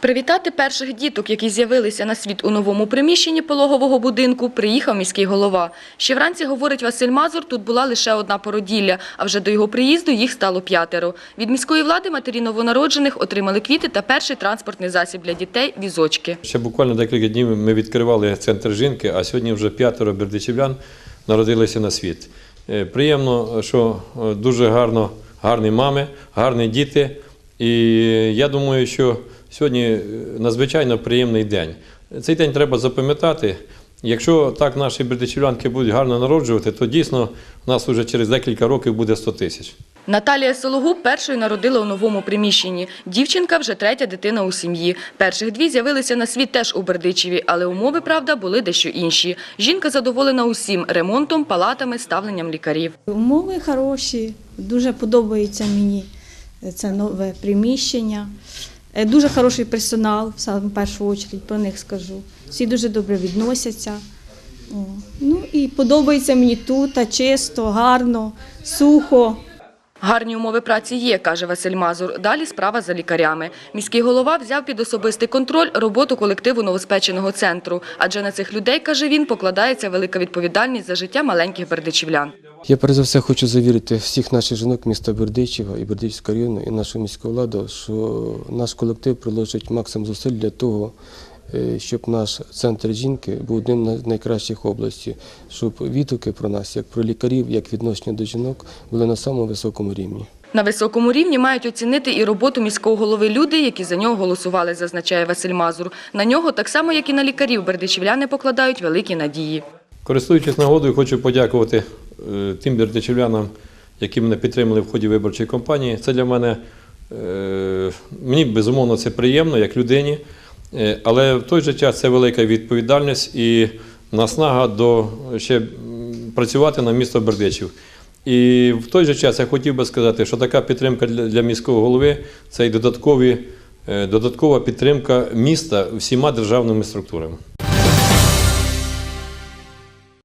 Привітати перших діток, які з'явилися на світ у новому приміщенні пологового будинку, приїхав міський голова. Ще вранці, говорить Василь Мазур, тут була лише одна породілля, а вже до його приїзду їх стало п'ятеро. Від міської влади матері новонароджених отримали квіти та перший транспортний засіб для дітей – візочки. Ще буквально декілька днів ми відкривали центр жінки, а сьогодні вже п'ятеро бердичівлян народилися на світ. Е, Приємно, що е, дуже гарно, гарні мами, гарні діти. І я думаю, що сьогодні е, надзвичайно приємний день. Цей день треба запам'ятати. Якщо так наші бердичівлянки будуть гарно народжувати, то дійсно у нас вже через декілька років буде 100 тисяч. Наталія Сологуб першою народила у новому приміщенні. Дівчинка вже третя дитина у сім'ї. Перших дві з'явилися на світ теж у Бердичеві, але умови, правда, були дещо інші. Жінка задоволена усім – ремонтом, палатами, ставленням лікарів. Умови хороші, дуже подобається мені це нове приміщення. Е, Дуже хороший персонал, в першу чергу, про них скажу. Всі дуже добре відносяться. Ну і подобається мені тут, чисто, гарно, сухо. Гарні умови праці є, каже Василь Мазур. Далі справа за лікарями. Міський голова взяв під особистий контроль роботу колективу новоспеченого центру. Адже на цих людей, каже він, покладається велика відповідальність за життя маленьких бердичівлян. Я перш за все хочу завірити всіх наших жінок міста Бердичева і Бердичівського району і нашу міську владу, що наш колектив приложить максимум зусиль для того, е, щоб наш центр жінки був одним з найкращих області, щоб відгуки про нас, як про лікарів, як відношення до жінок, були на самому високому рівні. На високому рівні мають оцінити і роботу міського голови люди, які за нього голосували, зазначає Василь Мазур. На нього, так само як і на лікарів, бердичівляни покладають великі надії. Користуючись нагодою, хочу подякувати е, тим бердичівлянам, які мене підтримали в ході виборчої кампанії. Це для мене, е, мені безумовно, це приємно як людині, Е, але в той же час це велика відповідальність і наснага до ще працювати на місто Бердичів. І в той же час я хотів би сказати, що така підтримка для, міського голови це і додаткова підтримка міста всіма державними структурами.